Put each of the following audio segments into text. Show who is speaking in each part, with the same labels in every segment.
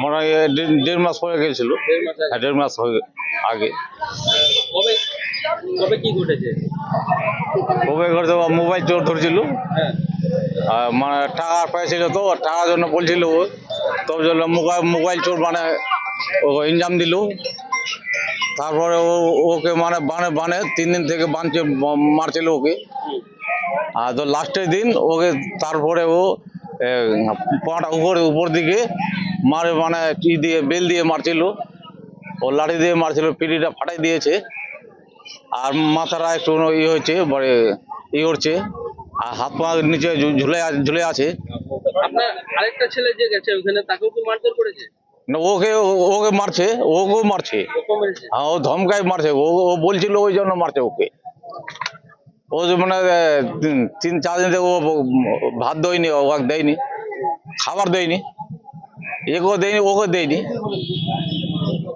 Speaker 1: মনে হয় দেড়- মাস পরে গেছিল।
Speaker 2: দেড় মাস আগে।
Speaker 1: হ্যাঁ, হয়ে
Speaker 2: কবে কি ঘটেছে?
Speaker 1: কবে মোবাইল চোর ধরছিল।
Speaker 2: হ্যাঁ।
Speaker 1: মানে টাকা পাইছিল তো টাকার জন্য বলছিল ও। জন্য মোবাইল চোর মানে ইনজাম দিল। তারপরে ও ওকে মানে বানে বানে তিন দিন থেকে বানছে মারছিল ওকে। আর তো লাস্টের দিন ওকে তারপরে ও পাটা উপরে উপর দিকে মারে মানে ই দিয়ে বেল দিয়ে মারছিল। ও লাঠি দিয়ে মারছিল পিঠিটা ফাটাই দিয়েছে। আর মাথাটা একটু ই হয়েছে মানে ই করছে আর হাত পা নিচে ঝুলে ঝুলে আছে।
Speaker 2: আরেকটা ছেলে যে গেছে ওখানে তাকেও কি মারধর করেছে?
Speaker 1: না, ওকে ওকে মারছে ওকেও মারছে? হ্যাঁ ও ধমকায় মারছে ও ও বলছিল ওই জন্য মারছে ওকে। ও মানে তিন- চার দিন থেকে ও ভাত দেয়নি ওকে দেয়নি খাবার দেয়নি একেও দেয়নি ওকে দেয়নি।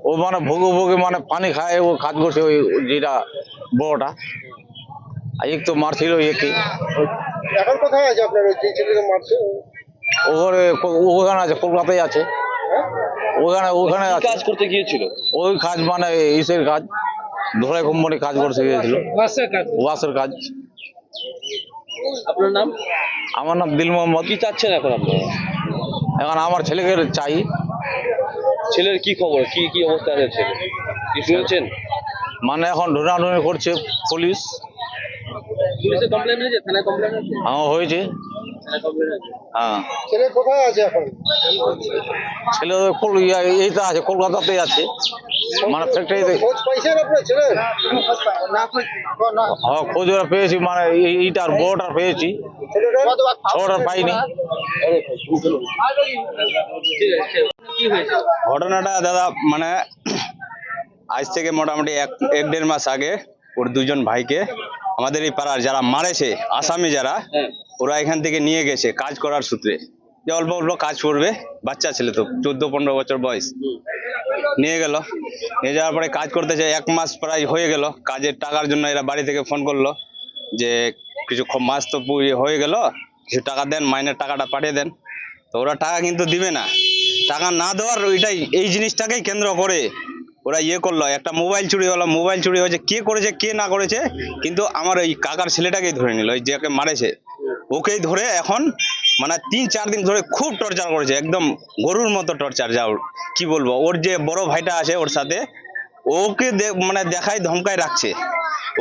Speaker 1: ও মানে ভোগে ভোগে মানে পানি খায় ও কাজ করছে ওই যেটা বড়টা। আর এক তো মারছিল একে।
Speaker 3: এখন কোথায় আছে আপনার যে ছেলেকে মারছে?
Speaker 1: ওখানে ওখানে আছে কলকাতায় আছে। ওখানে ওখানে আছে।
Speaker 2: কাজ করতে গিয়েছিল?
Speaker 1: ওই কাজ মানে ইসের কাজ। ধরে কোম্পানি কাজ করতে গিয়েছিল ওয়াসের কাজ।
Speaker 2: আপনার নাম?
Speaker 1: আমার নাম দিল মোহাম্মদ।
Speaker 2: কি চাচ্ছেন এখন আপনারা
Speaker 1: এখন আমার ছেলেকে চাই।
Speaker 2: ছেলের কি খবর? কি কি অবস্থা আছে ছেলে কি শুনেছেন?
Speaker 1: মানে এখন ঢোনাঢুনি করছে পুলিশ।
Speaker 2: পুলিশে কমপ্লেন হয়েছে? থানায় কমপ্লেন হয়েছে?
Speaker 1: আমার হয়েছে।
Speaker 2: থানায় কমপ্লেন হয়েছে?
Speaker 1: হ্যাঁ।
Speaker 3: ছেলে কোথায় আছে এখন?
Speaker 1: ছেলে কল- এইটা আছে কলকাতাতেই আছে। মানে ফ্যাক্টরিতে
Speaker 3: খোঁজ
Speaker 1: হ্যাঁ ওরা পেয়েছি মানে এই- এইটার বড়টার পেয়েছি। ছোটটা পাইনি।
Speaker 2: ঠিক আছে কি হয়েছে
Speaker 4: ঘটনাটা দাদা মানে আজ থেকে মোটামুটি এক এক দেড় মাস আগে ওর দুজন ভাইকে আমাদের এই পাড়ার যারা মারেছে আসামি যারা
Speaker 2: হ্যাঁ।
Speaker 4: ওরা এখান থেকে নিয়ে গেছে কাজ করার সূত্রে। যে অল্প অল্প কাজ করবে, বাচ্চা ছেলে তো, চোদ্দ পনেরো বছর বয়স। নিয়ে গেল। নিয়ে যাওয়ার পরে কাজ করতে চাই এক মাস প্রায় হয়ে গেল। কাজের টাকার জন্য এরা বাড়ি থেকে ফোন করল যে, কিছু মাস তো হয়ে গেল, কিছু টাকা দেন, মাইনের টাকাটা পাঠিয়ে দেন। তো ওরা টাকা কিন্তু দিবে না। টাকা না দেওয়ার ওইটাই, এই জিনিসটাকেই কেন্দ্র করে ওরা ইয়ে করল। একটা মোবাইল চুরি হলো, মোবাইল চুরি হয়েছে, কে করেছে, কে না করেছে, কিন্তু আমার ওই কাকার ছেলেটাকেই ধরে নিল, ওই যাকে মারেছে। ওকেই ধরে এখন মানে তিন, চার দিন ধরে খুব টর্চার করেছে, একদম গরুর মতো টর্চার যা ওর। কি বলব, ওর যে বড় ভাইটা আছে ওর সাথে, ওকে মানে দেখায়, ধমকায় রাখছে।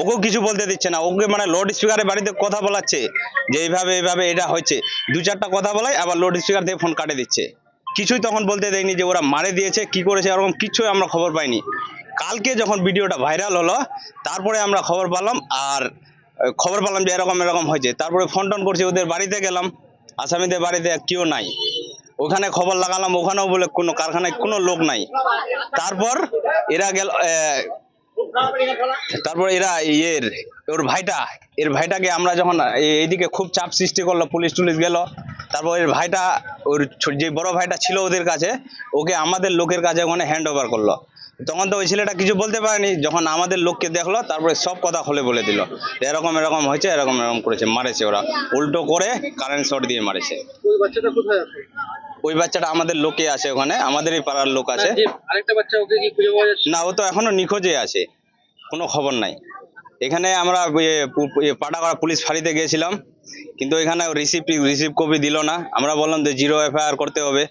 Speaker 4: ওকেও কিছু বলতে দিচ্ছে না, ওকে মানে লোড স্পিকারে বাড়িতে কথা বলাচ্ছে, যে এইভাবে এইভাবে এটা হয়েছে। দু, চারটা কথা বলাই আবার লোড স্পিকার দিয়ে ফোন কাটে দিচ্ছে। কিছুই তখন বলতে দেয়নি যে ওরা মারে দিয়েছে, কি করেছে, এরকম কিছুই আমরা খবর পাইনি। কালকে যখন ভিডিওটা ভাইরাল হলো, তারপরে আমরা খবর পেলাম, আর খবর পেলাম যে এরকম এরকম হয়েছে। তারপরে ফোন টোন করছি, ওদের বাড়িতে গেলাম। আসামিদের বাড়িতে কেউ নাই। ওখানে খবর লাগালাম, ওখানেও বলে কোনো কারখানায় কোনো লোক নাই। তারপর এরা গেল তারপর এরা ইয়ের, ওর ভাইটা, এর ভাইটাকে আমরা যখন এইদিকে খুব চাপ সৃষ্টি করল, পুলিশ টুলিশ গেল। তারপর এর ভাইটা ওর যে বড় ভাইটা ছিল ওদের কাছে ওকে আমাদের লোকের কাছে ওখানে হ্যান্ড ওভার করল। তখন তো ওই ছেলেটা কিছু বলতে পারেনি যখন আমাদের লোককে দেখল তারপরে সব কথা খুলে বলে দিল। এরকম এরকম হয়েছে এরকম এরকম করেছে মারেছে ওরা। উল্টো করে কারেন্ট শট দিয়ে মারেছে।
Speaker 3: ওই বাচ্চাটা
Speaker 4: আমাদের লোকে আছে ওখানে আমাদেরই পাড়ার লোক আছে।
Speaker 2: না
Speaker 4: ও তো এখনও নিখোঁজে আছে কোনো খবর নাই। এখানে আমরা পাটাগড়া পুলিশ ফাঁড়িতে গিয়েছিলাম, কিন্তু এখানে রিসিভ রিসিভ কপি দিল না। আমরা বললাম যে জিরো এফআইআর করতে হবে,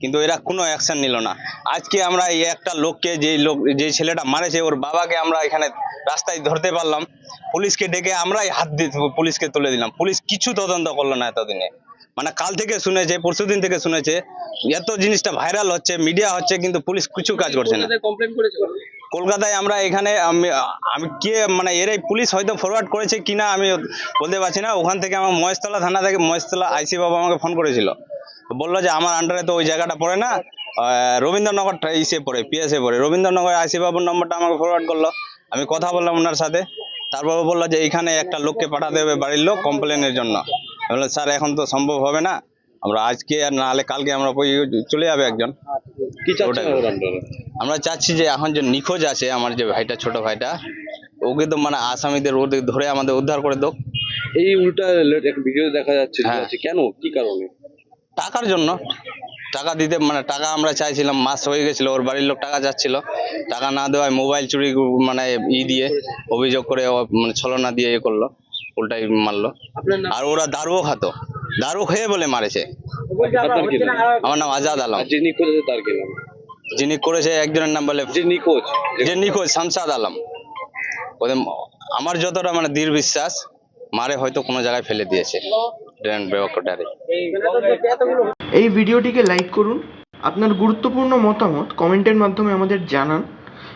Speaker 4: কিন্তু এরা কোনো অ্যাকশন নিল না। আজকে আমরা এই একটা লোককে যে লোক, যে ছেলেটা মারেছে, ওর বাবাকে আমরা এখানে রাস্তায় ধরতে পারলাম। পুলিশকে ডেকে আমরাই হাত দিয়ে পুলিশকে তুলে দিলাম। পুলিশ কিছু তদন্ত করল না এতদিনে। মানে কাল থেকে শুনেছে পরশুদিন থেকে শুনেছে এত জিনিসটা ভাইরাল হচ্ছে মিডিয়া হচ্ছে কিন্তু পুলিশ কিছু কাজ করছে না। কলকাতায় আমরা এখানে আমি আমি কে মানে এর পুলিশ হয়তো ফরওয়ার্ড করেছে কিনা আমি বলতে পারছি না। ওখান থেকে আমার মহেশতলা থানা থেকে মহেশতলা আইসি বাবু আমাকে ফোন করেছিল। বলল যে আমার আন্ডারে তো ওই জায়গাটা পড়ে না আহ, রবীন্দ্রনগরটা ইসে পড়ে পিএসএ পড়ে। রবীন্দ্রনগর আইসি বাবুর নম্বরটা আমাকে ফরওয়ার্ড করল। আমি কথা বললাম ওনার সাথে। তারপর বলল যে এইখানে একটা লোককে পাঠাতে হবে বাড়ির লোক কমপ্লেনের জন্য। আমি বললাম স্যার এখন তো সম্ভব হবে না। আমরা আজকে আর নাহলে কালকে আমরা চলে যাবে একজন। আমরা চাচ্ছি যে এখন যে নিখোঁজ আছে আমার যে ভাইটা ছোট ভাইটা ওকে তো মানে আসামিদের ওদের ধরে আমাদের উদ্ধার করে দোক
Speaker 2: এই উল্টা ভিডিও দেখা যাচ্ছে
Speaker 4: হ্যাঁ।
Speaker 2: কেন? কি কারণে?
Speaker 4: টাকার জন্য। টাকা দিতে মানে টাকা আমরা চাইছিলাম মাস হয়ে গেছিল ওর বাড়ির লোক টাকা চাচ্ছিল। টাকা না দেওয়ায় মোবাইল চুরি মানে ই দিয়ে অভিযোগ করে মানে ছলনা দিয়ে ইয়ে করল। উল্টাই মারলো। আর ওরা দারুও খাতো। দারু খেয়ে বলে মারেছে। আমার নাম আজাদ আলম।
Speaker 2: আর যে নিখোঁজ আছে তার কি নাম?
Speaker 4: যিনি করেছে একজনের নাম বলে
Speaker 2: যে নিখোঁজ।
Speaker 4: যে নিখোঁজ শামসাদ আলম। ওদের আমার যতটা মানে দৃঢ় বিশ্বাস মারে হয়তো কোনো জায়গায় ফেলে দিয়েছে ড্রেন ব্যাকটারে
Speaker 5: এই ভিডিওটিকে লাইক করুন। আপনার গুরুত্বপূর্ণ মতামত কমেন্টের মাধ্যমে আমাদের জানান।